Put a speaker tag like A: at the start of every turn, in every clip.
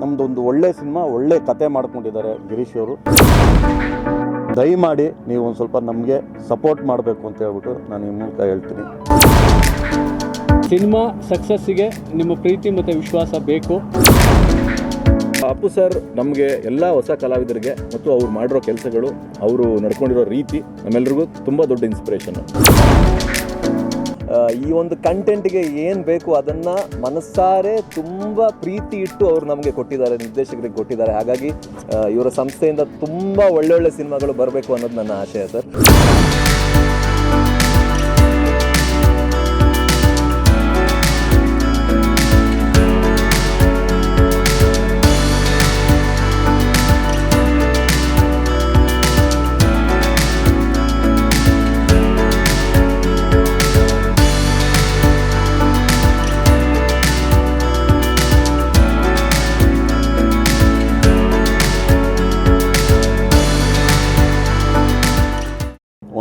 A: ನಮ್ಮದೊಂದು ಒಳ್ಳೆ ಸಿನಿಮಾ ಒಳ್ಳೆ ಕತೆ ಮಾಡ್ಕೊಂಡಿದ್ದಾರೆ ಗಿರೀಶ್ ಅವರು. ದಯಮಾಡಿ ನೀವು ಒಂದು ಸ್ವಲ್ಪ ನಮಗೆ ಸಪೋರ್ಟ್ ಮಾಡಬೇಕು ಅಂತ ಹೇಳ್ಬಿಟ್ಟು ನಾನು ಈ ಮೂಲಕ ಹೇಳ್ತೀನಿ.
B: ಸಿನಿಮಾ ಸಕ್ಸಸ್ಸಿಗೆ ನಿಮ್ಮ ಪ್ರೀತಿ ಮತ್ತು ವಿಶ್ವಾಸ ಬೇಕು.
C: ಅಪ್ಪು ಸರ್ ನಮಗೆ ಎಲ್ಲ ಹೊಸ ಕಲಾವಿದರಿಗೆ ಮತ್ತು ಅವ್ರು ಮಾಡಿರೋ ಕೆಲಸಗಳು ಅವರು ನಡ್ಕೊಂಡಿರೋ ರೀತಿ ನಮ್ಮೆಲ್ರಿಗೂ ತುಂಬ ದೊಡ್ಡ ಇನ್ಸ್ಪಿರೇಷನ್ನು
D: ಈ ಒಂದು ಕಂಟೆಂಟ್ಗೆ ಏನು ಬೇಕು ಅದನ್ನು ಮನಸ್ಸಾರೆ ತುಂಬ ಪ್ರೀತಿ ಇಟ್ಟು ಅವರು ನಮಗೆ ಕೊಟ್ಟಿದ್ದಾರೆ, ನಿರ್ದೇಶಕರಿಗೆ ಕೊಟ್ಟಿದ್ದಾರೆ. ಹಾಗಾಗಿ ಇವರ ಸಂಸ್ಥೆಯಿಂದ ತುಂಬ ಒಳ್ಳೊಳ್ಳೆ ಸಿನಿಮಾಗಳು ಬರಬೇಕು ಅನ್ನೋದು ನನ್ನ ಆಶಯ ಸರ್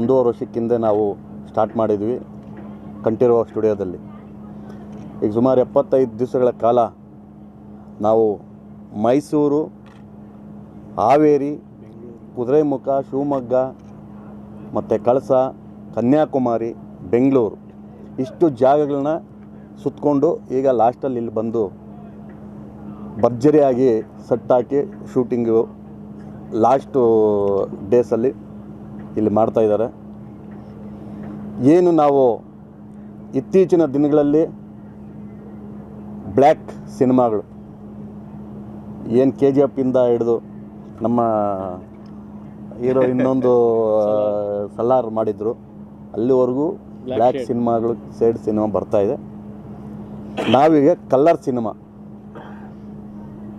A: ಒಂದೂವರೆ ವರ್ಷಕ್ಕಿಂತ ನಾವು ಸ್ಟಾರ್ಟ್ ಮಾಡಿದ್ವಿ ಕಂಠೀರವ ಸ್ಟುಡಿಯೋದಲ್ಲಿ. ಈಗ ಸುಮಾರು ಎಪ್ಪತ್ತೈದು ದಿವಸಗಳ ಕಾಲ ನಾವು ಮೈಸೂರು, ಹಾವೇರಿ ಕುದುರೆಮುಖ ಶಿವಮೊಗ್ಗ ಮತ್ತು ಕಳಸ, ಕನ್ಯಾಕುಮಾರಿ, ಬೆಂಗಳೂರು ಇಷ್ಟು ಜಾಗಗಳನ್ನ ಸುತ್ತಕೊಂಡು ಈಗ ಲಾಸ್ಟಲ್ಲಿ ಇಲ್ಲಿ ಬಂದು ಭರ್ಜರಿಯಾಗಿ ಸೆಟ್ ಹಾಕಿ ಶೂಟಿಂಗು ಲಾಸ್ಟು ಡೇಸಲ್ಲಿ ಇಲ್ಲಿ ಮಾಡ್ತಾ ಇದ್ದಾರೆ. ಏನು ನಾವು ಇತ್ತೀಚಿನ ದಿನಗಳಲ್ಲಿ ಬ್ಲ್ಯಾಕ್ ಸಿನಿಮಾಗಳು ಏನು ಕೆ ಜಿ ಎಫಿಂದ ಹಿಡಿದು ನಮ್ಮ ಹೀರೋ ಇನ್ನೊಂದು ಸಲ್ಲಾರ್ ಸಲಾರ್ ಮಾಡಿದರು ಅಲ್ಲಿವರೆಗೂ ಬ್ಲ್ಯಾಕ್. ಸಿನಿಮಾಗಳು ಸೈಡ್ ಸಿನಿಮಾ ಬರ್ತಾ ಇದೆ. ನಾವೀಗ ಕಲ್ಲರ್ ಸಿನಿಮಾ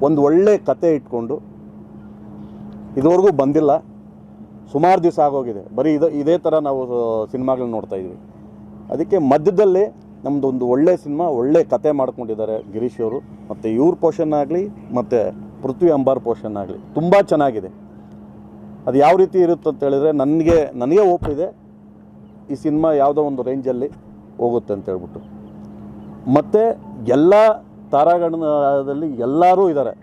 A: ಒಂದು ಒಳ್ಳೆ ಕತೆ ಇಟ್ಕೊಂಡು ಇದುವರೆಗೂ ಬಂದಿಲ್ಲ. ಸುಮಾರು ದಿವಸ ಆಗೋಗಿದೆ. ಬರೀ ಇದು, ಇದೇ ಥರ ನಾವು ಸಿನಿಮಾಗಳನ್ನ ನೋಡ್ತಾ ಇದ್ವಿ. ಅದಕ್ಕೆ ಮಧ್ಯದಲ್ಲಿ ನಮ್ಮದು ಒಂದು ಒಳ್ಳೆ ಸಿನಿಮಾ, ಒಳ್ಳೆ ಕತೆ ಮಾಡ್ಕೊಂಡಿದ್ದಾರೆ ಗಿರೀಶ್ ಅವರು. ಮತ್ತು ಇವ್ರ ಪೋಷನ್ ಆಗಲಿ, ಮತ್ತು ಪೃಥ್ವಿ ಅಂಬಾರ್ ಪೋಷನ್ ಆಗಲಿ, ತುಂಬ ಚೆನ್ನಾಗಿದೆ. ಅದು ಯಾವ ರೀತಿ ಇರುತ್ತೆ ಅಂತ ಹೇಳಿದ್ರೆ ನನಗೆ ನನಗೆ ಒಪ್ಪಿದೆ ಈ ಸಿನಿಮಾ ಯಾವುದೋ ಒಂದು ರೇಂಜಲ್ಲಿ ಹೋಗುತ್ತೆ ಅಂತ ಹೇಳ್ಬಿಟ್ಟು. ಮತ್ತು ಎಲ್ಲ ತಾರಾಗಣದಲ್ಲಿ ಎಲ್ಲರೂ ಇದ್ದಾರೆ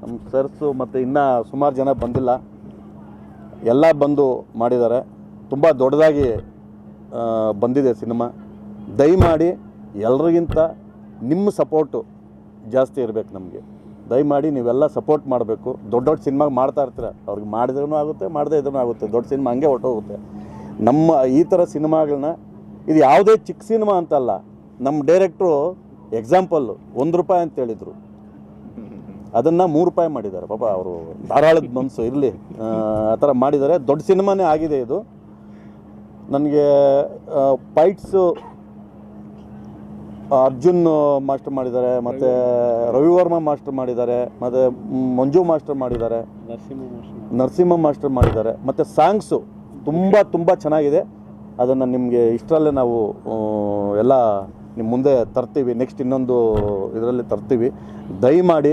A: ನಮ್ಮ ಸರ್ಸು ಮತ್ತು ಇನ್ನೂ ಸುಮಾರು ಜನ ಬಂದಿಲ್ಲ. ಎಲ್ಲ ಬಂದು ಮಾಡಿದ್ದಾರೆ. ತುಂಬ ದೊಡ್ಡದಾಗಿ ಬಂದಿದೆ ಸಿನಿಮಾ. ದಯಮಾಡಿ ಎಲ್ರಿಗಿಂತ ನಿಮ್ಮ ಸಪೋರ್ಟು ಜಾಸ್ತಿ ಇರಬೇಕು ನಮಗೆ. ದಯಮಾಡಿ ನೀವೆಲ್ಲ ಸಪೋರ್ಟ್ ಮಾಡಬೇಕು. ದೊಡ್ಡ ದೊಡ್ಡ ಸಿನಿಮಾ ಮಾಡ್ತಾ ಇರ್ತೀರ. ಅವ್ರಿಗೆ ಮಾಡಿದ್ರೂ ಆಗುತ್ತೆ, ಮಾಡದೇ ಇದ್ರೂ ಆಗುತ್ತೆ. ದೊಡ್ಡ ಸಿನಿಮಾ ಹಂಗೆ ಹೊಟ್ಟೋಗುತ್ತೆ ನಮ್ಮ ಈ ಥರ ಸಿನಿಮಾಗಳನ್ನ ಇದು ಯಾವುದೇ ಚಿಕ್ಕ ಸಿನಿಮಾ ಅಂತಲ್ಲ, ನಮ್ಮ ಡೈರೆಕ್ಟ್ರು ಎಕ್ಸಾಂಪಲ್ಲು, ಒಂದು ರೂಪಾಯಿ ಅಂತ ಹೇಳಿದರು. ಅದನ್ನು ಮೂರು ರೂಪಾಯಿ ಮಾಡಿದ್ದಾರೆ. ಪಾಪ ಅವರು ಧಾರಾಳದ ಮನಸ್ಸು ಇರಲಿ. ಆ ಥರ ಮಾಡಿದ್ದಾರೆ. ದೊಡ್ಡ ಸಿನಿಮಾನೇ ಆಗಿದೆ ಇದು. ನನಗೆ ಫೈಟ್ಸು ಅರ್ಜುನ್ ಮಾಸ್ಟರ್ ಮಾಡಿದ್ದಾರೆ ಮತ್ತು ರವಿವರ್ಮ ಮಾಸ್ಟರ್ ಮಾಡಿದ್ದಾರೆ ಮತ್ತು ಮಂಜು ಮಾಸ್ಟರ್ ಮಾಡಿದ್ದಾರೆ
B: ನರಸಿಂಹ.
A: ಮಾಸ್ಟರ್ ಮಾಡಿದ್ದಾರೆ. ಮತ್ತು ಸಾಂಗ್ಸು ತುಂಬ ತುಂಬ ಚೆನ್ನಾಗಿದೆ. ಅದನ್ನು ನಿಮಗೆ ಇಷ್ಟರಲ್ಲೇ ನಾವು ಎಲ್ಲ ನಿಮ್ಮ ಮುಂದೆ ತರ್ತೀವಿ. ನೆಕ್ಸ್ಟ್ ಇನ್ನೊಂದು ಇದರಲ್ಲಿ ತರ್ತೀವಿ. ದಯಮಾಡಿ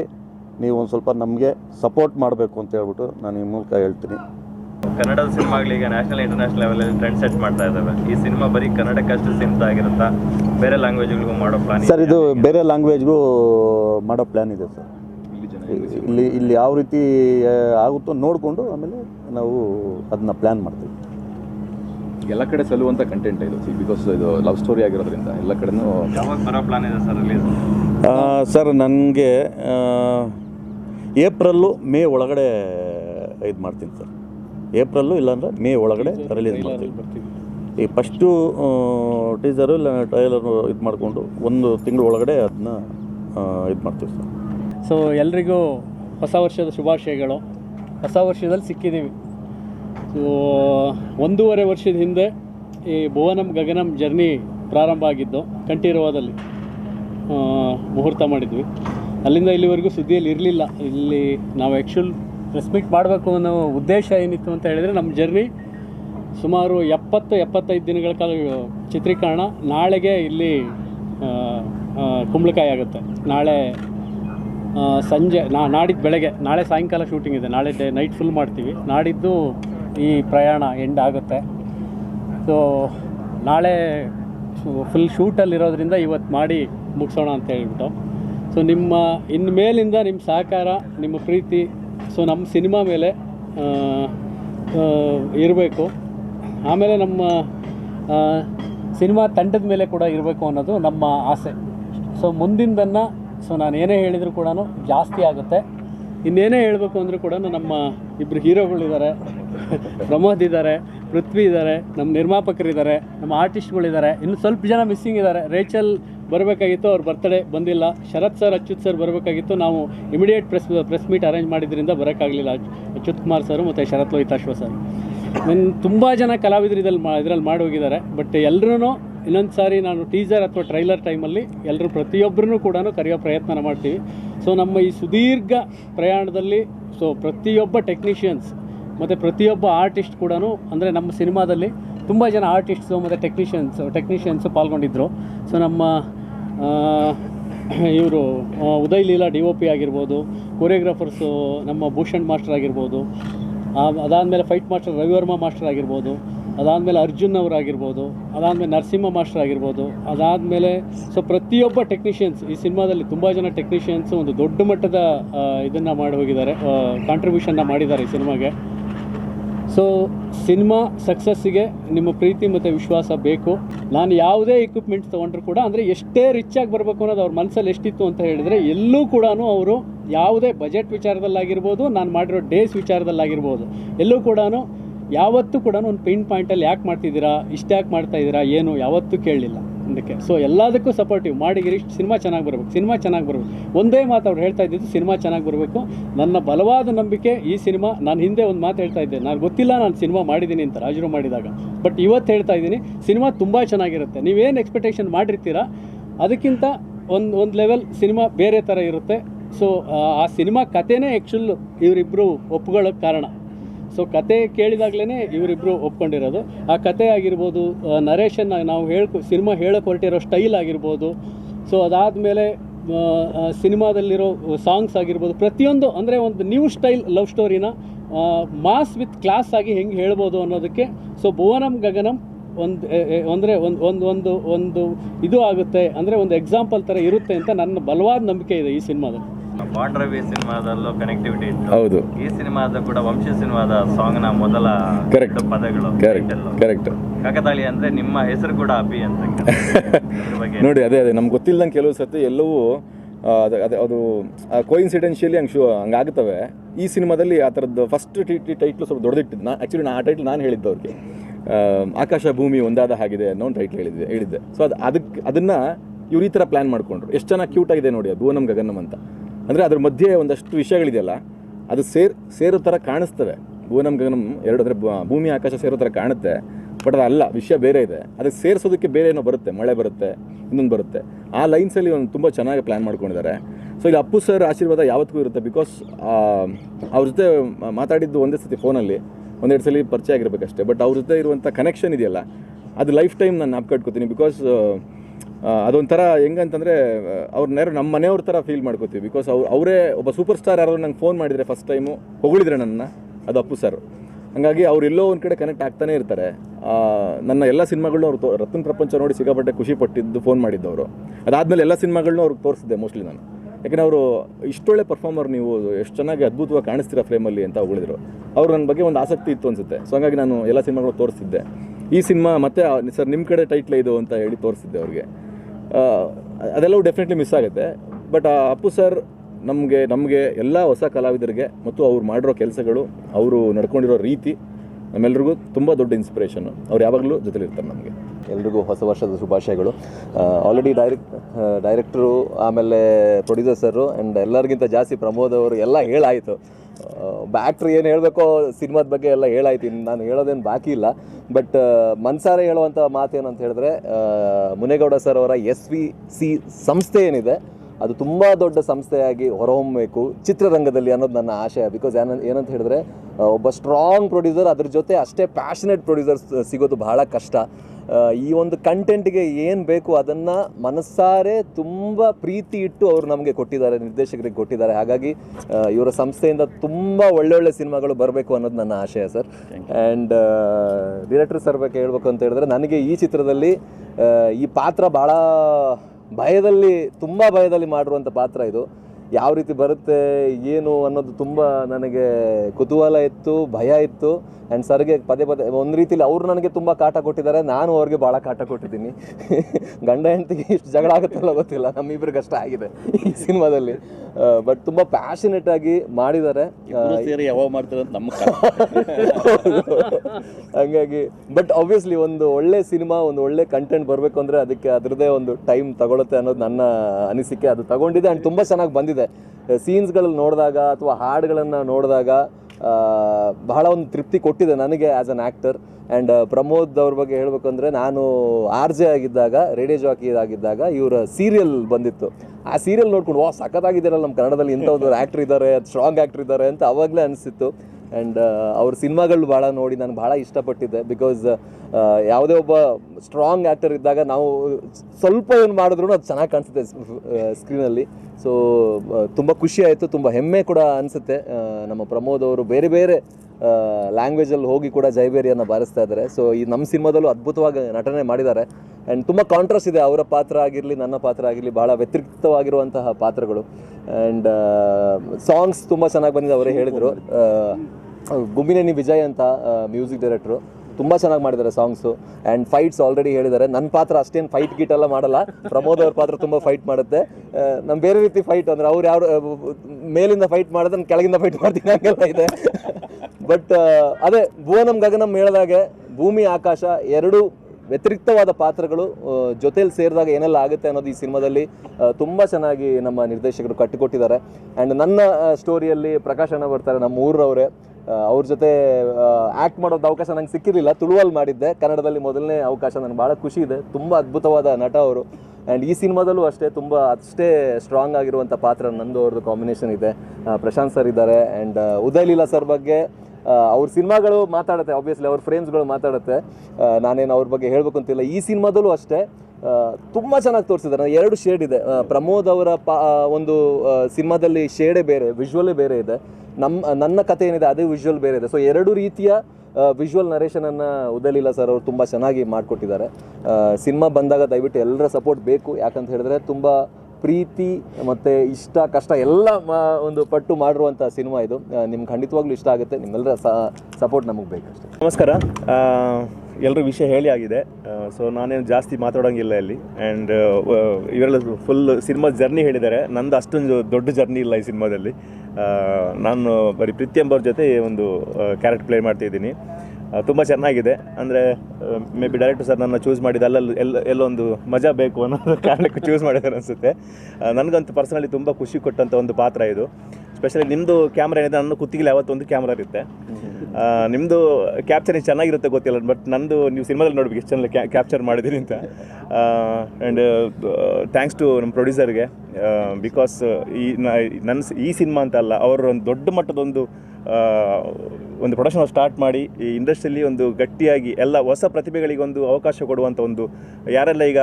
A: ನೀವು ಒಂದು ಸ್ವಲ್ಪ ನಮಗೆ ಸಪೋರ್ಟ್ ಮಾಡಬೇಕು ಅಂತ ಹೇಳ್ಬಿಟ್ಟು ನಾನು ಈ ಮೂಲಕ ಹೇಳ್ತೀನಿ.
E: ಕನ್ನಡದ ಸಿನಿಮಾಗಳಿಗೆ ನ್ಯಾಷನಲ್ ಇಂಟರ್ನ್ಯಾಷನಲ್ ಲೆವೆಲಲ್ಲಿ ಟ್ರೆಂಡ್ ಸೆಟ್ ಮಾಡ್ತಾ ಇದ್ದಾವೆ. ಈ ಸಿನಿಮಾ ಬರೀ ಕನ್ನಡಕ್ಕಷ್ಟು ಸೀಮಿತ ಆಗಿರುತ್ತಾ? ಬೇರೆ ಲ್ಯಾಂಗ್ವೇಜ್ಗಳಿಗೂ ಮಾಡೋ ಪ್ಲಾನ್
A: ಸರ್ ಇದು ಬೇರೆ ಲ್ಯಾಂಗ್ವೇಜ್ಗೂ ಮಾಡೋ ಪ್ಲ್ಯಾನ್ ಇದೆ ಸರ್ ಇಲ್ಲಿ ಇಲ್ಲಿ ಯಾವ ರೀತಿ ಆಗುತ್ತೋ ನೋಡಿಕೊಂಡು ಆಮೇಲೆ ನಾವು ಅದನ್ನ ಪ್ಲ್ಯಾನ್ ಮಾಡ್ತೀವಿ.
C: ಎಲ್ಲ ಕಡೆ ಸಲ್ಲುವಂಥ ಕಂಟೆಂಟ್ ಇದು. ಬಿಕಾಸ್ ಇದು ಲವ್ ಸ್ಟೋರಿ ಆಗಿರೋದ್ರಿಂದ ಎಲ್ಲ ಕಡೆನೂ
E: ಯಾವಾಗ ಬರೋ ಪ್ಲಾನ್ ಇದೆ ಸರ್ ರಿಲೀಸ್
A: ಸರ್ ನನಗೆ ಏಪ್ರಿಲ್ಲು ಮೇ ಒಳಗಡೆ ಇದು ಮಾಡ್ತೀನಿ ಸರ್. ಏಪ್ರಲ್ಲು ಇಲ್ಲಾಂದ್ರೆ ಮೇ ಒಳಗಡೆ ರಿಲೀಸ್ ಮಾಡ್ತೀವಿ ಈ ಫಸ್ಟು ಟೀಸರು ಇಲ್ಲ ಟ್ರೈಲರು ಇದು ಮಾಡಿಕೊಂಡು ಒಂದು ತಿಂಗಳ ಒಳಗಡೆ ಅದನ್ನ ಇದು ಮಾಡ್ತೀವಿ ಸರ್.
B: ಸೊ ಎಲ್ರಿಗೂ ಹೊಸ ವರ್ಷದ ಶುಭಾಶಯಗಳು. ಹೊಸ ವರ್ಷದಲ್ಲಿ ಸಿಕ್ಕಿದ್ದೀವಿ ಸೊ ಒಂದೂವರೆ ವರ್ಷದ ಹಿಂದೆ ಈ ಭುವನಂ ಗಗನಂ ಜರ್ನಿ ಪ್ರಾರಂಭ ಆಗಿದ್ದು ಕಂಠೀರವದಲ್ಲಿ ಮುಹೂರ್ತ ಮಾಡಿದ್ವಿ. ಅಲ್ಲಿಂದ ಇಲ್ಲಿವರೆಗೂ ಸುದ್ದಿಯಲ್ಲಿ ಇರಲಿಲ್ಲ. ಇಲ್ಲಿ ನಾವು ಆ್ಯಕ್ಚುಲ್ ಪ್ರೆಸ್ ಮಾಡಬೇಕು ಅನ್ನೋ ಉದ್ದೇಶ ಏನಿತ್ತು ಅಂತ ಹೇಳಿದರೆ ನಮ್ಮ ಜರ್ನಿ ಸುಮಾರು ಎಪ್ಪತ್ತು, ಎಪ್ಪತ್ತೈದು ದಿನಗಳ ಕಾಲ ಚಿತ್ರೀಕರಣ. ನಾಳೆಗೆ ಇಲ್ಲಿ ಕುಂಬಳಕಾಯಿ ಆಗುತ್ತೆ. ನಾಳೆ ಸಂಜೆ, ನಾ ನಾಡಿದ್ದು ಬೆಳಗ್ಗೆ, ನಾಳೆ ಸಾಯಂಕಾಲ ಶೂಟಿಂಗ್ ಇದೆ. ನಾಳೆ ಡೇ ನೈಟ್ ಫುಲ್ ಮಾಡ್ತೀವಿ. ನಾಡಿದ್ದು ಈ ಪ್ರಯಾಣ ಎಂಡ್ ಆಗುತ್ತೆ. ಸೊ ನಾಳೆ ಫುಲ್ ಶೂಟಲ್ಲಿರೋದ್ರಿಂದ ಇವತ್ತು ಮಾಡಿ ಮುಗಿಸೋಣ ಅಂತ ಹೇಳ್ಬಿಟ್ಟು. ಸೊ ನಿಮ್ಮ ಇನ್ನು ಮೇಲಿಂದ ನಿಮ್ಮ ಸಹಕಾರ, ನಿಮ್ಮ ಪ್ರೀತಿ ಸೊ ನಮ್ಮ ಸಿನಿಮಾ ಮೇಲೆ ಇರಬೇಕು. ಆಮೇಲೆ ನಮ್ಮ ಸಿನಿಮಾ ತಂಡದ ಮೇಲೆ ಕೂಡ ಇರಬೇಕು ಅನ್ನೋದು ನಮ್ಮ ಆಸೆ. ಸೊ ಮುಂದಿಂದನ್ನು ಸೊ ನಾನು ಏನೇ ಹೇಳಿದರೂ ಕೂಡ ಜಾಸ್ತಿ ಆಗುತ್ತೆ. ಇನ್ನೇನೇ ಹೇಳಬೇಕು ಅಂದರೂ ಕೂಡ ನಮ್ಮ ಇಬ್ಬರು ಹೀರೋಗಳಿದ್ದಾರೆ ಪ್ರಮೋದ್ ಇದ್ದಾರೆ ಪೃಥ್ವಿ ಇದ್ದಾರೆ ನಮ್ಮ ನಿರ್ಮಾಪಕರಿದ್ದಾರೆ ನಮ್ಮ ಆರ್ಟಿಸ್ಟ್ಗಳಿದ್ದಾರೆ ಇನ್ನು ಸ್ವಲ್ಪ ಜನ ಮಿಸ್ಸಿಂಗ್ ಇದ್ದಾರೆ ರೇಚಲ್ ಬರಬೇಕಾಗಿತ್ತು, ಅವ್ರ ಬರ್ತಡೇ ಬಂದಿಲ್ಲ. ಶರತ್ ಸರ್ ಅಚ್ಯುತ್ ಸರ್ ಬರಬೇಕಾಗಿತ್ತು. ನಾವು immediate press press meet arrange ಮಾಡಿದ್ರಿಂದ ಬರೋಕ್ಕಾಗಲಿಲ್ಲ. ಅಚ್ಯುತ್ ಕುಮಾರ್ ಸರ್ ಮತ್ತು ಶರತ್ ಲೋಹಿತಾಶ್ವ ಸರ್ ನನ್ನ ತುಂಬ ಜನ ಕಲಾವಿದರು ಇದ್ರಲ್ಲಿ ಮಾ, ಇದರಲ್ಲಿ ಮಾಡಿ ಹೋಗಿದ್ದಾರೆ ಬಟ್ ಎಲ್ಲರೂ ಇನ್ನೊಂದು ಸಾರಿ ನಾನು ಟೀಸರ್ ಅಥವಾ ಟ್ರೈಲರ್ ಟೈಮಲ್ಲಿ ಎಲ್ಲರೂ ಪ್ರತಿಯೊಬ್ಬರೂ ಕೂಡ ಕರೆಯೋ ಪ್ರಯತ್ನ ಮಾಡ್ತೀವಿ. ಸೊ ನಮ್ಮ ಈ ಸುದೀರ್ಘ ಪ್ರಯಾಣದಲ್ಲಿ ಸೊ ಪ್ರತಿಯೊಬ್ಬ ಟೆಕ್ನಿಷಿಯನ್ಸ್ ಮತ್ತು ಪ್ರತಿಯೊಬ್ಬ ಆರ್ಟಿಸ್ಟ್ ಕೂಡ ಅಂದರೆ ನಮ್ಮ ಸಿನಿಮಾದಲ್ಲಿ ತುಂಬ ಜನ ಆರ್ಟಿಸ್ಟ್ಸು ಮತ್ತು ಟೆಕ್ನಿಷಿಯನ್ಸ್ ಟೆಕ್ನಿಷಿಯನ್ಸು ಪಾಲ್ಗೊಂಡಿದ್ದರು ಸೊ ನಮ್ಮ ಇವರು Uday Leela D O P ಆಗಿರ್ಬೋದು ಕೊರಿಯೋಗ್ರಾಫರ್ಸು ನಮ್ಮ ಭೂಷಣ್ ಮಾಸ್ಟರ್ ಆಗಿರ್ಬೋದು ಅದಾದಮೇಲೆ ಫೈಟ್ ಮಾಸ್ಟರ್ ರವಿವರ್ಮ ಮಾಸ್ಟರ್ ಆಗಿರ್ಬೋದು, ಅದಾದಮೇಲೆ ಅರ್ಜುನ್ ಅವರಾಗಿರ್ಬೋದು ಅದಾದಮೇಲೆ ನರಸಿಂಹ ಮಾಸ್ಟರ್ ಆಗಿರ್ಬೋದು, ಅದಾದಮೇಲೆ ಸೊ ಪ್ರತಿಯೊಬ್ಬ ಟೆಕ್ನಿಷಿಯನ್ಸ್ ಈ ಸಿನಿಮಾದಲ್ಲಿ ತುಂಬ ಜನ ಟೆಕ್ನಿಷಿಯನ್ಸ್ ಒಂದು ದೊಡ್ಡ ಮಟ್ಟದ ಇದನ್ನು ಮಾಡಿ ಹೋಗಿದ್ದಾರೆ ಕಾಂಟ್ರಿಬ್ಯೂಷನ್ನ ಮಾಡಿದ್ದಾರೆ ಈ ಸಿನಿಮಾಗೆ. ಸೊ ಸಿನಿಮಾ ಸಕ್ಸಸ್ಸಿಗೆ ನಿಮ್ಮ ಪ್ರೀತಿ ಮತ್ತು ವಿಶ್ವಾಸ ಬೇಕು. ನಾನು ಯಾವುದೇ ಇಕ್ವಿಪ್ಮೆಂಟ್ಸ್ ತೊಗೊಂಡ್ರು ಕೂಡ ಅಂದರೆ ಎಷ್ಟೇ ರಿಚ್ ಆಗಿ ಬರಬೇಕು ಅನ್ನೋದು ಅವ್ರ ಮನಸ್ಸಲ್ಲಿ ಎಷ್ಟಿತ್ತು ಅಂತ ಹೇಳಿದರೆ ಎಲ್ಲೂ ಕೂಡ ಅವರು ಯಾವುದೇ ಬಜೆಟ್ ವಿಚಾರದಲ್ಲಾಗಿರ್ಬೋದು, ನಾನು ಮಾಡಿರೋ ಡೇಸ್ ವಿಚಾರದಲ್ಲಾಗಿರ್ಬೋದು, ಎಲ್ಲೂ ಕೂಡ ಯಾವತ್ತೂ ಕೂಡ ಒಂದು ಪೇನ್ ಪಾಯಿಂಟಲ್ಲಿ ಯಾಕೆ ಮಾಡ್ತಿದ್ದೀರಾ ಇಷ್ಟು ಯಾಕೆ ಮಾಡ್ತಾ ಇದ್ದೀರಾ, ಏನು ಯಾವತ್ತೂ ಕೇಳಲಿಲ್ಲ ಅದಕ್ಕೆ ಸೊ ಎಲ್ಲದಕ್ಕೂ ಸಪೋರ್ಟಿವ್ ಮಾಡಿಗಿರಿ, ಸಿನಿಮಾ ಚೆನ್ನಾಗಿ ಬರಬೇಕು, ಸಿನಿಮಾ ಚೆನ್ನಾಗಿ ಬರಬೇಕು. ಒಂದೇ ಮಾತು ಅವ್ರು ಹೇಳ್ತಾ ಇದ್ದಿದ್ದು, ಸಿನಿಮಾ ಚೆನ್ನಾಗಿ ಬರಬೇಕು. ನನ್ನ ಬಲವಾದ ನಂಬಿಕೆ ಈ ಸಿನಿಮಾ. ನಾನು ಹಿಂದೆ ಒಂದು ಮಾತು ಹೇಳ್ತಾ ಇದ್ದೆ. ನಾನು ಗೊತ್ತಿಲ್ಲ ನಾನು ಸಿನಿಮಾ ಮಾಡಿದ್ದೀನಿ ಅಂತ ರಾಜರು ಮಾಡಿದಾಗ. ಬಟ್ ಇವತ್ತು ಹೇಳ್ತಾ ಇದ್ದೀನಿ, ಸಿನಿಮಾ ತುಂಬ ಚೆನ್ನಾಗಿರುತ್ತೆ. ನೀವೇನು ಎಕ್ಸ್ಪೆಕ್ಟೇಷನ್ ಮಾಡಿರ್ತೀರಾ, ಅದಕ್ಕಿಂತ ಒಂದು ಒಂದು ಲೆವೆಲ್ ಸಿನಿಮಾ ಬೇರೆ ಥರ ಇರುತ್ತೆ. ಸೊ ಆ ಸಿನಿಮಾ ಕಥೆನೇ ಆ್ಯಕ್ಚುಲ್ ಇವರಿಬ್ಬರು ಒಪ್ಕೊಳ್ಳೋಕ್ಕೆ ಕಾರಣ. ಸೊ ಕತೆ ಕೇಳಿದಾಗಲೇ ಇವರಿಬ್ಬರು ಒಪ್ಕೊಂಡಿರೋದು. ಆ ಕತೆ ಆಗಿರ್ಬೋದು ನರೇಶನ್ ನಾವು ಹೇಳ್ಕೊ, ಸಿನಿಮಾ ಹೇಳಕ್ಕೆ ಹೊರಟಿರೋ ಸ್ಟೈಲ್ ಆಗಿರ್ಬೋದು. ಸೊ ಅದಾದಮೇಲೆ ಸಿನಿಮಾದಲ್ಲಿರೋ ಸಾಂಗ್ಸ್ ಆಗಿರ್ಬೋದು, ಪ್ರತಿಯೊಂದು, ಅಂದರೆ ಒಂದು ನ್ಯೂ ಸ್ಟೈಲ್ ಲವ್ ಸ್ಟೋರಿನ ಮಾಸ್ ವಿತ್ ಕ್ಲಾಸ್ ಆಗಿ ಹೆಂಗೆ ಹೇಳ್ಬೋದು ಅನ್ನೋದಕ್ಕೆ ಸೊ ಭುವನಂ ಗಗನಂ ಒಂದು ಅಂದರೆ ಒಂದು ಒಂದು ಒಂದು ಒಂದು ಇದು ಆಗುತ್ತೆ. ಅಂದರೆ ಒಂದು ಎಕ್ಸಾಂಪಲ್ ಥರ ಇರುತ್ತೆ ಅಂತ ನನ್ನ ಬಲವಾದ ನಂಬಿಕೆ ಇದೆ ಈ ಸಿನಿಮಾದಲ್ಲಿ.
E: ಬಾಂಡ್ ರವಿ ಸಿನಿಮಾದಲ್ಲೂ ಕನೆಕ್ಟಿವಿಟಿ ಇತ್ತು.
F: ಹೌದು.
E: ಈ ಸಿನಿಮಾದ ಕೂಡ ವಂಶ ಸಿನಿಮಾದ ಸಾಂಗ್ನ ಮೊದಲ ಕರೆಕ್ಟ್ ಪದಗಳು
F: ಕರೆಕ್ಟ್. ಕರೆಕ್ಟ್
E: ಕಾಕತಾಳಿ ಅಂದ್ರೆ ನಿಮ್ಮ ಹೆಸರು ಕೂಡ ಅಭಿ ಅಂತ
F: ನೋಡಿ ಅದೇ ಅದೇ ನಮ್ಗೆ ಗೊತ್ತಿಲ್ಲದಂಗೆ ಕೆಲವು ಸತಿ ಎಲ್ಲವೂ ಅದು ಅದೇ ಅದು ಕೋಇನ್ಸಿಡೆನ್ಷಿಯಲಿ ಹಂಗೆ ಶೂ ಹಂಗಾಗ್ತವೆ ಈ ಸಿನಿಮಾದಲ್ಲಿ ಆ ಥರದ್ದು ಫಸ್ಟ್ ಟಿ ಟಿ ಟೈಟ್ಲು ಸ್ವಲ್ಪ ದೊಡ್ಡದಿಟ್ಟಿದ್ದು. ನಾ ಆ್ಯಕ್ಚುಲಿ ನಾ ಆ ಟೈಟ್ಲ್ ನಾನು ಹೇಳಿದ್ದು ಅವ್ರಿಗೆ. ಆಕಾಶ ಭೂಮಿ ಒಂದಾದ ಹಾಗಿದೆ ಅನ್ನೋ ಒಂದು ಟೈಟ್ಲ್ ಹೇಳಿದ್ದೆ ಹೇಳಿದ್ದೆ. ಸೊ ಅದು ಅದಕ್ಕೆ ಅದನ್ನು ಇವ್ರು ಈ ಥರ ಪ್ಲ್ಯಾನ್ ಮಾಡಿಕೊಂಡ್ರು. ಎಷ್ಟು ಚೆನ್ನಾಗಿ ಕ್ಯೂಟ್ ಆಗಿದೆ ನೋಡಿ ಅದು ಭುವನಂ ಗಗನಂ ಅಂತ. ಅಂದರೆ ಅದ್ರ ಮಧ್ಯೆ ಒಂದಷ್ಟು ವಿಷಯಗಳಿದೆಯಲ್ಲ, ಅದು ಸೇರ್, ಸೇರೋ ಥರ ಕಾಣಿಸ್ತವೆ. ಭುವನಂ ಗಗನಂ ಎರಡು ಅಂದರೆ ಭೂಮಿ ಆಕಾಶ ಸೇರೋ ಥರ ಕಾಣುತ್ತೆ, ಬಟ್ ಅದಲ್ಲ ವಿಷಯ ಬೇರೆ ಇದೆ. ಅದಕ್ಕೆ ಸೇರಿಸೋದಕ್ಕೆ ಬೇರೆ ಏನೋ ಬರುತ್ತೆ, ಮಳೆ ಬರುತ್ತೆ, ಇನ್ನೊಂದು ಬರುತ್ತೆ. ಆ ಲೈನ್ಸಲ್ಲಿ ಒಂದು ತುಂಬ ಚೆನ್ನಾಗಿ ಪ್ಲ್ಯಾನ್ ಮಾಡ್ಕೊಂಡಿದ್ದಾರೆ. ಸೊ ಇಲ್ಲಿ ಅಪ್ಪು ಸರ್ ಆಶೀರ್ವಾದ ಯಾವತ್ತಿಗೂ ಇರುತ್ತೆ? ಬಿಕಾಸ್ ಅವ್ರ ಜೊತೆ ಮಾತಾಡಿದ್ದು ಒಂದೇ ಸತಿ ಫೋನಲ್ಲಿ, ಒಂದೆರಡು ಸಲ ಪರಿಚಯ ಆಗಿರ್ಬೇಕಷ್ಟೇ. ಬಟ್ ಅವ್ರ ಜೊತೆ ಇರುವಂಥ ಕನೆಕ್ಷನ್ ಇದೆಯಲ್ಲ, ಅದು ಲೈಫ್ ಟೈಮ್ ನಾನು ನಾಪ್ಕಟ್ಕೋತೀನಿ. ಬಿಕಾಸ್ ಅದೊಂಥರ ಹೆಂಗಂತಂದರೆ ಅವ್ರ ನೇರ ನಮ್ಮ ಮನೆಯವ್ರ ಥರ ಫೀಲ್ ಮಾಡ್ಕೋತೀವಿ. ಬಿಕಾಸ್ ಅವ್ರು, ಅವರೇ ಒಬ್ಬ ಸೂಪರ್ ಸ್ಟಾರ್ ಯಾರಾದರೂ ನಂಗೆ ಫೋನ್ ಮಾಡಿದರೆ ಫಸ್ಟ್ ಟೈಮು ಹೊಗಳಿದ್ರೆ ನನ್ನ ಅದು ಅಪ್ಪು ಸರ್ ಹಾಗಾಗಿ ಎಲ್ಲೋ ಒಂದು ಕಡೆ ಕನೆಕ್ಟ್ ಆಗ್ತಾನೆ ಇರ್ತಾರೆ. ನನ್ನ ಎಲ್ಲ ಸಿನಿಮಾಗಳನ್ನೂ ಅವ್ರು ತೋ, ರತ್ನ ಪ್ರಪಂಚ ನೋಡಿ ಸಿಕ್ಕಾಪಟ್ಟೆ ಖುಷಿ ಪಟ್ಟಿದ್ದು ಫೋನ್ ಮಾಡಿದ್ದವರು. ಅದಾದಮೇಲೆ ಎಲ್ಲ ಸಿನಿಮಾಗಳನ್ನೂ ಅವ್ರಿಗೆ ತೋರಿಸಿದ್ದೆ ಮೋಸ್ಟ್ಲಿ ನಾನು. ಯಾಕೆಂದರೆ ಅವರು ಇಷ್ಟೊಳ್ಳೆ ಪರ್ಫಾರ್ಮರ್ ನೀವು, ಎಷ್ಟು ಚೆನ್ನಾಗಿ ಅದ್ಭುತವಾಗಿ ಕಾಣಿಸ್ತೀರಾ ಫ್ರೇಮಲ್ಲಿ ಅಂತ ಹೊಗಳಿದ್ರು. ಅವ್ರು ನನ್ನ ಬಗ್ಗೆ ಒಂದು ಆಸಕ್ತಿ ಇತ್ತು ಅನಿಸುತ್ತೆ. ಸೊ ಹಾಗಾಗಿ ನಾನು ಎಲ್ಲ ಸಿನಿಮಾಗಳು ತೋರಿಸ್ತಿದ್ದೆ ಈ ಸಿನಿಮಾ ಮತ್ತೆ ಸರ್ ನಿಮ್ಮ ಕಡೆ ಟೈಟ್ಲ್ ಇದು ಅಂತ ಹೇಳಿ ತೋರಿಸಿದ್ದೆ ಅವ್ರಿಗೆ. ಅದೆಲ್ಲವೂ ಡೆಫಿನೆಟ್ಲಿ ಮಿಸ್ ಆಗುತ್ತೆ. ಬಟ್ ಅಪ್ಪು ಸರ್ ನಮಗೆ ನಮಗೆ ಎಲ್ಲ ಹೊಸ ಕಲಾವಿದರಿಗೆ ಮತ್ತು ಅವ್ರು ಮಾಡಿರೋ ಕೆಲಸಗಳು, ಅವರು ನಡ್ಕೊಂಡಿರೋ ರೀತಿ ನಮ್ಮೆಲ್ಲರಿಗೂ ತುಂಬ ದೊಡ್ಡ ಇನ್ಸ್ಪಿರೇಷನ್ ಅವ್ರು ಯಾವಾಗಲೂ ಜೊತೆಲಿರ್ತಾರೆ ನಮಗೆ.
D: ಎಲ್ರಿಗೂ ಹೊಸ ವರ್ಷದ ಶುಭಾಶಯಗಳು. ಆಲ್ರೆಡಿ ಡೈರೆಕ್ಟ್ ಡೈರೆಕ್ಟ್ರು ಆಮೇಲೆ ಪ್ರೊಡ್ಯೂಸರು ಆ್ಯಂಡ್ ಎಲ್ಲರಿಗಿಂತ ಜಾಸ್ತಿ ಪ್ರಮೋದ್ ಅವರು ಎಲ್ಲ ಹೇಳಾಯಿತು. ಬ್ಯಾಕ್ಟ್ರಿ ಏನು ಹೇಳಬೇಕೋ ಸಿನಿಮಾದ ಬಗ್ಗೆ ಎಲ್ಲ ಹೇಳಾಯ್ತು. ನಾನು ಹೇಳೋದೇನು ಬಾಕಿ ಇಲ್ಲ. ಬಟ್ ಮನ್ಸಾರೆ ಹೇಳುವಂಥ ಮಾತೇನಂತ ಹೇಳಿದ್ರೆ ಮುನೇಗೌಡ ಸರ್ ಅವರ ಎಸ್ ವಿ ಸಿ ಸಂಸ್ಥೆ ಏನಿದೆ ಅದು ತುಂಬ ದೊಡ್ಡ ಸಂಸ್ಥೆಯಾಗಿ ಹೊರಹೊಮ್ಮಬೇಕು ಚಿತ್ರರಂಗದಲ್ಲಿ ಅನ್ನೋದು ನನ್ನ ಆಶಯ. ಬಿಕಾಸ್ ಏನ ಏನಂತ ಹೇಳಿದ್ರೆ ಒಬ್ಬ ಸ್ಟ್ರಾಂಗ್ ಪ್ರೊಡ್ಯೂಸರ್ ಅದ್ರ ಜೊತೆ ಅಷ್ಟೇ ಪ್ಯಾಷನೇಟ್ ಪ್ರೊಡ್ಯೂಸರ್ಸ್ ಸಿಗೋದು ಬಹಳ ಕಷ್ಟ. ಈ ಒಂದು ಕಂಟೆಂಟ್ಗೆ ಏನು ಬೇಕು ಅದನ್ನು ಮನಸ್ಸಾರೆ ತುಂಬ ಪ್ರೀತಿ ಇಟ್ಟು ಅವರು ನಮಗೆ ಕೊಟ್ಟಿದ್ದಾರೆ ನಿರ್ದೇಶಕರಿಗೆ ಕೊಟ್ಟಿದ್ದಾರೆ. ಹಾಗಾಗಿ ಇವರ ಸಂಸ್ಥೆಯಿಂದ ತುಂಬ ಒಳ್ಳೊಳ್ಳೆ ಸಿನಿಮಾಗಳು ಬರಬೇಕು ಅನ್ನೋದು ನನ್ನ ಆಶಯ ಸರ್ ಆ್ಯಂಡ್ ಡೈರೆಕ್ಟರ್ ಸರ್ ಬಗ್ಗೆ ಹೇಳ್ಬೇಕು ಅಂತ ಹೇಳಿದ್ರೆ ನನಗೆ ಈ ಚಿತ್ರದಲ್ಲಿ ಈ ಪಾತ್ರ ಭಾಳ ಭಯದಲ್ಲಿ ತುಂಬ ಭಯದಲ್ಲಿ ಮಾಡಿರುವಂಥ ಪಾತ್ರ ಇದು. ಯಾವ ರೀತಿ ಬರುತ್ತೆ ಏನು ಅನ್ನೋದು ತುಂಬ ನನಗೆ ಕುತೂಹಲ ಇತ್ತು ಭಯ ಇತ್ತು. ಆ್ಯಂಡ್ ಸರ್ಗೆ ಪದೇ ಪದೇ ಒಂದು ರೀತಿಲಿ ಅವರು ನನಗೆ ತುಂಬ ಕಾಟ ಕೊಟ್ಟಿದ್ದಾರೆ ನಾನು ಅವ್ರಿಗೆ ಭಾಳ ಕಾಟ ಕೊಟ್ಟಿದ್ದೀನಿ. ಗಂಡ ಹೆಂಡತಿಗೆ ಇಷ್ಟು ಜಗಳ ಆಗುತ್ತಲ್ಲ ಗೊತ್ತಿಲ್ಲ ನಮ್ಮಿಬ್ರಿಗೆ ಕಷ್ಟ ಆಗಿದೆ ಈ ಸಿನಿಮಾದಲ್ಲಿ. ಬಟ್ ತುಂಬ ಪ್ಯಾಷನೇಟ್ ಆಗಿ ಮಾಡಿದ್ದಾರೆ.
A: ಯಾವಾಗ ಮಾಡ್ತಾರೆ ಅಂತ ನಮ್ಮ
D: ಹಂಗಾಗಿ ಬಟ್ ಆಬ್ವಿಯಸ್ಲಿ ಒಂದು ಒಳ್ಳೆ ಸಿನಿಮಾ ಒಂದು ಒಳ್ಳೆ ಕಂಟೆಂಟ್ ಬರಬೇಕು ಅಂದರೆ ಅದಕ್ಕೆ ಅದರದೇ ಒಂದು ಟೈಮ್ ತಗೊಳುತ್ತೆ ಅನ್ನೋದು ನನ್ನ ಅನಿಸಿಕೆ. ಅದು ತಗೊಂಡಿದೆ ಆ್ಯಂಡ್ ತುಂಬ ಚೆನ್ನಾಗಿ ಬಂದಿದೆ. ಸೀನ್ಸ್ಗಳಲ್ಲಿ ನೋಡಿದಾಗ ಅಥವಾ ಹಾಡುಗಳನ್ನು ನೋಡಿದಾಗ ಬಹಳ ಒಂದು ತೃಪ್ತಿ ಕೊಟ್ಟಿದೆ ನನಗೆ as an actor and Pramod ಅವ್ರ ಬಗ್ಗೆ ಹೇಳಬೇಕಂದ್ರೆ ನಾನು ಆರ್ ಜೆ ಆಗಿದ್ದಾಗ, ರೇಡಿಯೋ ಜಾಕಿ ಆಗಿದ್ದಾಗ ಇವರ ಸೀರಿಯಲ್ ಬಂದಿತ್ತು. ಆ ಸೀರಿಯಲ್ ನೋಡ್ಕೊಂಡು ವಾ ಸಖತ್ತಾಗಿದ್ದಾರಲ್ಲ ನಮ್ಮ ಕನ್ನಡದಲ್ಲಿ ಇಂಥ ಒಂದು ಆ್ಯಕ್ಟ್ರ್ ಇದ್ದಾರೆ ಸ್ಟ್ರಾಂಗ್ ಆ್ಯಕ್ಟ್ರ್ ಇದ್ದಾರೆ ಅಂತ ಅವಾಗಲೇ ಅನಿಸಿತ್ತು. ಆ್ಯಂಡ್ ಅವ್ರ ಸಿನಿಮಾಗಳು ಭಾಳ ನೋಡಿ ನಾನು ಭಾಳ ಇಷ್ಟಪಟ್ಟಿದ್ದೆ. ಬಿಕಾಸ್ ಯಾವುದೇ ಒಬ್ಬ ಸ್ಟ್ರಾಂಗ್ ಆ್ಯಕ್ಟರ್ ಇದ್ದಾಗ ನಾವು ಸ್ವಲ್ಪ ಏನು ಮಾಡಿದ್ರು ಅದು ಚೆನ್ನಾಗಿ ಕಾಣಿಸುತ್ತೆ ಸ್ಕ್ರೀನಲ್ಲಿ ಸೊ ತುಂಬ ಖುಷಿ ಆಯಿತು, ತುಂಬ ಹೆಮ್ಮೆ ಕೂಡ ಅನಿಸುತ್ತೆ. ನಮ್ಮ ಪ್ರಮೋದ್ ಅವರು ಬೇರೆ ಬೇರೆ ಲ್ಯಾಂಗ್ವೇಜಲ್ಲಿ ಹೋಗಿ ಕೂಡ ಜೈಬೇರಿಯನ್ನು ಬಾರಿಸ್ತಾ ಇದ್ದಾರೆ ಸೊ ಈ ನಮ್ಮ ಸಿನಿಮಾದಲ್ಲೂ ಅದ್ಭುತವಾಗಿ ನಟನೆ ಮಾಡಿದ್ದಾರೆ ಆ್ಯಂಡ್ ತುಂಬ ಕಾಂಟ್ರಾಸ್ಟ್ ಇದೆ, ಅವರ ಪಾತ್ರ ಆಗಿರಲಿ, ನನ್ನ ಪಾತ್ರ ಆಗಿರಲಿ ಭಾಳ ವ್ಯತಿರಿಕ್ತವಾಗಿರುವಂತಹ ಪಾತ್ರಗಳು. ಆ್ಯಂಡ್ ಸಾಂಗ್ಸ್ ತುಂಬ ಚೆನ್ನಾಗಿ ಬಂದಿದೆ, ಅವರೇ ಹೇಳಿದರು. ಗುಮ್ಮಿನೇನಿ ವಿಜಯ್ ಅಂತ ಮ್ಯೂಸಿಕ್ ಡೈರೆಕ್ಟ್ರು ತುಂಬ ಚೆನ್ನಾಗಿ ಮಾಡಿದ್ದಾರೆ ಸಾಂಗ್ಸು ಆ್ಯಂಡ್ ಫೈಟ್ಸ್ ಆಲ್ರೆಡಿ ಹೇಳಿದ್ದಾರೆ. ನನ್ನ ಪಾತ್ರ ಅಷ್ಟೇನು ಫೈಟ್ ಗೀಟ್ ಎಲ್ಲ ಮಾಡಲ್ಲ. ಪ್ರಮೋದ್ ಅವ್ರ ಪಾತ್ರ ತುಂಬ ಫೈಟ್ ಮಾಡುತ್ತೆ. ನಮ್ಮ ಬೇರೆ ರೀತಿ ಫೈಟ್ ಅಂದರೆ ಅವ್ರು ಯಾರು ಮೇಲಿಂದ ಫೈಟ್ ಮಾಡಿದ್ರೆ ನಾನು ಕೆಳಗಿಂದ ಫೈಟ್ ಮಾಡ್ತೀನಿ ಹಂಗೆಲ್ಲ ಇದೆ. ಬಟ್ ಅದೇ ಭುವನಂ ಗಗನಂ ಹೇಳಿದಾಗೆ ಭೂಮಿ, ಆಕಾಶ ಎರಡು ವ್ಯತಿರಿಕ್ತವಾದ ಪಾತ್ರಗಳು ಜೊತೆಯಲ್ಲಿ ಸೇರಿದಾಗ ಏನೆಲ್ಲ ಆಗುತ್ತೆ ಅನ್ನೋದು ಈ ಸಿನಿಮಾದಲ್ಲಿ ತುಂಬ ಚೆನ್ನಾಗಿ ನಮ್ಮ ನಿರ್ದೇಶಕರು ಕಟ್ಟಿಕೊಟ್ಟಿದ್ದಾರೆ. ಆ್ಯಂಡ್ ನನ್ನ ಸ್ಟೋರಿಯಲ್ಲಿ ಪ್ರಕಾಶ್ ಅಣ್ಣ ಬರ್ತಾರೆ, ನಮ್ಮ ಊರವರೇ. ಅವ್ರ ಜೊತೆ ಆ್ಯಕ್ಟ್ ಮಾಡೋದು ಅವಕಾಶ ನಂಗೆ ಸಿಕ್ಕಿರಲಿಲ್ಲ. ತುಳುವಲ್ಲಿ ಮಾಡಿದ್ದೆ. ಕನ್ನಡದಲ್ಲಿ ಮೊದಲನೇ ಅವಕಾಶ ನನಗೆ ಭಾಳ ಖುಷಿ ಇದೆ. ತುಂಬ ಅದ್ಭುತವಾದ ನಟ ಅವರು. ಆ್ಯಂಡ್ ಈ ಸಿನಿಮಾದಲ್ಲೂ ಅಷ್ಟೇ ತುಂಬ, ಅಷ್ಟೇ ಸ್ಟ್ರಾಂಗ್ ಆಗಿರುವಂಥ ಪಾತ್ರ ನಂದು ಅವ್ರದ್ದು ಕಾಂಬಿನೇಷನ್ ಇದೆ. ಪ್ರಶಾಂತ್ ಸರ್ ಇದ್ದಾರೆ. ಆ್ಯಂಡ್ ಉದಯ್ ಲೀಲಾ ಸರ್ ಬಗ್ಗೆ ಅವ್ರ ಸಿನಿಮಾಗಳು ಮಾತಾಡುತ್ತೆ ಆಬ್ವಿಯಸ್ಲಿ ಅವ್ರ ಫ್ರೇಮ್ಸ್ಗಳು ಮಾತಾಡುತ್ತೆ. ನಾನೇನು ಅವ್ರ ಬಗ್ಗೆ ಹೇಳ್ಬೇಕು ಅಂತಿಲ್ಲ ಈ ಸಿನಿಮಾದಲ್ಲೂ ಅಷ್ಟೇ ತುಂಬ ಚೆನ್ನಾಗಿ ತೋರಿಸಿದ್ದಾರೆ. ಎರಡು ಶೇಡ್ ಇದೆ. ಪ್ರಮೋದ್ ಅವರ ಪಾ ಒಂದು ಸಿನಿಮಾದಲ್ಲಿ ಶೇಡೇ ಬೇರೆ ವಿಜುವಲೇ ಬೇರೆ ಇದೆ. ನಮ್ಮ ನನ್ನ ಕಥೆ ಏನಿದೆ, ಅದೇ ವಿಜುವಲ್ ಬೇರೆ ಇದೆ. ಸೊ ಎರಡು ರೀತಿಯ ವಿಜುವಲ್ ನರೇಷನನ್ನು ಉದಲಿಲ್ಲ ಸರ್ ಅವರು ತುಂಬ ಚೆನ್ನಾಗಿ ಮಾಡಿಕೊಟ್ಟಿದ್ದಾರೆ. ಸಿನಿಮಾ ಬಂದಾಗ ದಯವಿಟ್ಟು ಎಲ್ಲರ ಸಪೋರ್ಟ್ ಬೇಕು. ಯಾಕಂತ ಹೇಳಿದ್ರೆ ತುಂಬ ಪ್ರೀತಿ, ಮತ್ತು ಇಷ್ಟ, ಕಷ್ಟ ಎಲ್ಲ ಒಂದು ಪಟ್ಟು ಮಾಡಿರುವಂಥ ಸಿನಿಮಾ ಇದು. ನಿಮ್ಗೆ ಖಂಡಿತವಾಗ್ಲೂ ಇಷ್ಟ ಆಗುತ್ತೆ. ನಿಮ್ಮೆಲ್ಲರ ಸಪೋರ್ಟ್ ನಮಗೆ ಬೇಕಷ್ಟೇ.
C: ನಮಸ್ಕಾರ. ಎಲ್ಲರೂ ವಿಷಯ ಹೇಳಿ ಆಗಿದೆ. ಸೊ ನಾನೇನು ಜಾಸ್ತಿ ಮಾತಾಡೋಂಗಿಲ್ಲ ಇಲ್ಲಿ. ಆ್ಯಂಡ್ ಇವರೆಲ್ಲ ಫುಲ್ ಸಿನಿಮಾ ಜರ್ನಿ ಹೇಳಿದ್ದಾರೆ. ನಂದು ಅಷ್ಟೊಂದು ದೊಡ್ಡ ಜರ್ನಿ ಇಲ್ಲ ಈ ಸಿನಿಮಾದಲ್ಲಿ. ನಾನು ಬರೀ ಪ್ರೀತಿ ಎಂಬವ್ರ ಜೊತೆ ಒಂದು ಕ್ಯಾರೆಕ್ಟರ್ ಪ್ಲೇ ಮಾಡ್ತಿದ್ದೀನಿ. ತುಂಬ ಚೆನ್ನಾಗಿದೆ. ಅಂದರೆ ಮೇ ಬಿ ಡೈರೆಕ್ಟರ್ ಸರ್ ನನ್ನ ಚೂಸ್ ಮಾಡಿದ ಅಲ್ಲಲ್ಲಿ, ಎಲ್ಲ, ಎಲ್ಲೊಂದು ಮಜಾ ಬೇಕು ಅನ್ನೋ ಕಾರಣಕ್ಕೆ ಚೂಸ್ ಮಾಡಿದ್ದಾರೆ ಅನಿಸುತ್ತೆ. ನನಗಂತೂ ಪರ್ಸನಲಿ ತುಂಬ ಖುಷಿ ಕೊಟ್ಟಂಥ ಒಂದು ಪಾತ್ರ ಇದು. ಸ್ಪೆಷಲಿ ನಿಮ್ಮದು ಕ್ಯಾಮ್ರಾ ಏನಿದೆ, ನನ್ನ ಕುತ್ತಿಗೆಲಿ ಯಾವತ್ತೊಂದು ಕ್ಯಾಮ್ರಾ ಇರುತ್ತೆ. ನಿಮ್ಮದು ಕ್ಯಾಪ್ಚರಿಂಗ್ ಚೆನ್ನಾಗಿರುತ್ತೆ ಗೊತ್ತಿಲ್ಲ ಬಟ್ ನಂದು ನೀವು ಸಿನಿಮಾದಲ್ಲಿ ನೋಡ್ಬೇಕು, ಎಷ್ಟು ಚೆನ್ನಾಗಿ ಕ್ಯಾಪ್ಚರ್ ಮಾಡಿದ್ದೀನಿ ಅಂತ. ಆ್ಯಂಡ್ ಥ್ಯಾಂಕ್ಸ್ ಟು ನಮ್ಮ ಪ್ರೊಡ್ಯೂಸರ್ಗೆ ಬಿಕಾಸ್ ಈ ನನ್ನ ಈ ಸಿನಿಮಾ ಅಂತ ಅಲ್ಲ ಒಂದು ದೊಡ್ಡ ಮಟ್ಟದೊಂದು ಒಂದು ಪ್ರೊಡಕ್ಷನ್ ಸ್ಟಾರ್ಟ್ ಮಾಡಿ ಈ ಇಂಡಸ್ಟ್ರಿಯಲ್ಲಿ ಒಂದು ಗಟ್ಟಿಯಾಗಿ ಎಲ್ಲ ಹೊಸ ಪ್ರತಿಭೆಗಳಿಗೆ ಒಂದು ಅವಕಾಶ ಕೊಡುವಂಥ ಒಂದು ಯಾರೆಲ್ಲ ಈಗ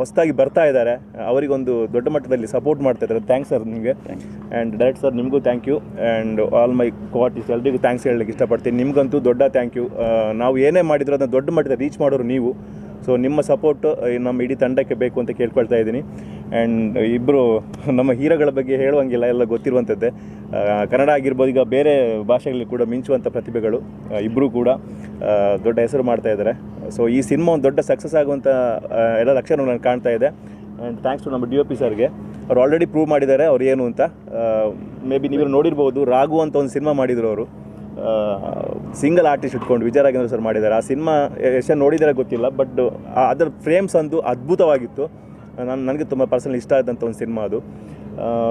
C: ಹೊಸದಾಗಿ ಬರ್ತಾ ಇದ್ದಾರೆ ಅವರಿಗೊಂದು ದೊಡ್ಡ ಮಟ್ಟದಲ್ಲಿ ಸಪೋರ್ಟ್ ಮಾಡ್ತಾ ಇದ್ದಾರೆ. ಥ್ಯಾಂಕ್ಸ್ ಸರ್ ನಿಮಗೆ. ಆ್ಯಂಡ್ ಡೈರೆಕ್ಟ್ ಸರ್ ನಿಮಗೂ thank you and all my co-artists ಎಲ್ರಿಗೂ ಥ್ಯಾಂಕ್ಸ್ ಹೇಳಲಿಕ್ಕೆ ಇಷ್ಟಪಡ್ತೀನಿ. ನಿಮಗಂತೂ ದೊಡ್ಡ ಥ್ಯಾಂಕ್ ಯು ನಾವು ಏನೇ ಮಾಡಿದ್ರು ಅದನ್ನು ದೊಡ್ಡ ಮಟ್ಟದ ರೀಚ್ ಮಾಡೋರು ನೀವು. ಸೊ ನಿಮ್ಮ ಸಪೋರ್ಟ್ ನಮ್ಮ ಇಡೀ ತಂಡಕ್ಕೆ ಬೇಕು ಅಂತ ಕೇಳ್ಕೊಳ್ತಾ ಇದ್ದೀನಿ. ಆ್ಯಂಡ್ ಇಬ್ಬರು ನಮ್ಮ ಹೀರೋಗಳ ಬಗ್ಗೆ ಹೇಳುವಂಗಿಲ್ಲ, ಎಲ್ಲ ಗೊತ್ತಿರುವಂಥದ್ದೇ. ಕನ್ನಡ ಆಗಿರ್ಬೋದು, ಈಗ ಬೇರೆ ಭಾಷೆಗಳಲ್ಲಿ ಕೂಡ ಮಿಂಚುವಂಥ ಪ್ರತಿಭೆಗಳು ಇಬ್ಬರು ಕೂಡ ದೊಡ್ಡ ಹೆಸರು ಮಾಡ್ತಾ ಇದ್ದಾರೆ. ಸೊ ಈ ಸಿನಿಮಾ ಒಂದು ದೊಡ್ಡ ಸಕ್ಸಸ್ ಆಗುವಂಥ ಎಲ್ಲ ಲಕ್ಷಣ ನಾನು ಕಾಣ್ತಾ ಇದೆ. ಆ್ಯಂಡ್ ಥ್ಯಾಂಕ್ಸ್ ಟು ನಮ್ಮ ಡಿ ಒ ಪಿ ಸರ್ಗೆ ಅವ್ರು ಆಲ್ರೆಡಿ ಪ್ರೂವ್ ಮಾಡಿದ್ದಾರೆ, ಅವ್ರು ಏನು ಅಂತ. ಮೇ ಬಿ ನೀವು ನೋಡಿರ್ಬೋದು, ರಾಘು ಅಂತ ಒಂದು ಸಿನಿಮಾ ಮಾಡಿದರು ಅವರು. ಸಿಂಗಲ್ ಆರ್ಟಿಸ್ಟ್ ಇಟ್ಕೊಂಡು ವಿಜಯ ರಾಘವೇಂದ್ರ ಸರ್ ಮಾಡಿದ್ದಾರೆ. ಆ ಸಿನಿಮಾ ಎಷ್ಟು ನೋಡಿದರೆ ಗೊತ್ತಿಲ್ಲ ಬಟ್ ಅದರ ಫ್ರೇಮ್ಸ್ ಅಂದು ಅದ್ಭುತವಾಗಿತ್ತು. ನಾನು ನನಗೆ ತುಂಬ ಪರ್ಸನಲ್ ಇಷ್ಟ ಆದಂಥ ಒಂದು ಸಿನಿಮಾ ಅದು.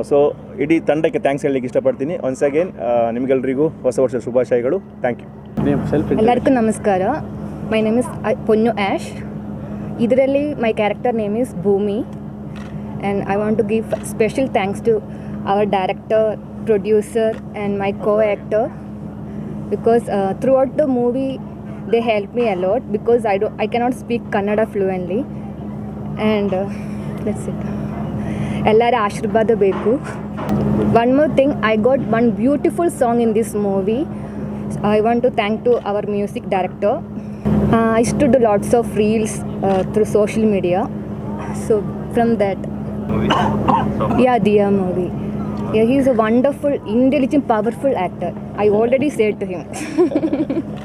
C: ಸೊ ಇಡೀ ತಂಡಕ್ಕೆ ಥ್ಯಾಂಕ್ಸ್ ಹೇಳಲಿಕ್ಕೆ ಇಷ್ಟಪಡ್ತೀನಿ. ಒನ್ಸ್ ಅಗೇನ್ ನಿಮಗೆಲ್ಲರಿಗೂ ಹೊಸ ವರ್ಷದ ಶುಭಾಶಯಗಳು. ಥ್ಯಾಂಕ್ ಯು
G: ಎಲ್ಲರಿಗೂ ನಮಸ್ಕಾರ. My name is Ponnu Ash ಇದರಲ್ಲಿ my character name is Bhoomi. And I want to give special thanks to our director producer and my co-actor Because throughout the movie they help me a lot because I do I cannot speak Kannada fluently and that's it ಎಲ್ಲರ ಆಶೀರ್ವಾದ ಬೇಕು one more thing I got one beautiful song in this movie I want to thank to our music director. Uh, I used to do lots of reels uh, through social media. So from that. Movie Yeah, he's a wonderful, intelligent, powerful actor. I already said to him.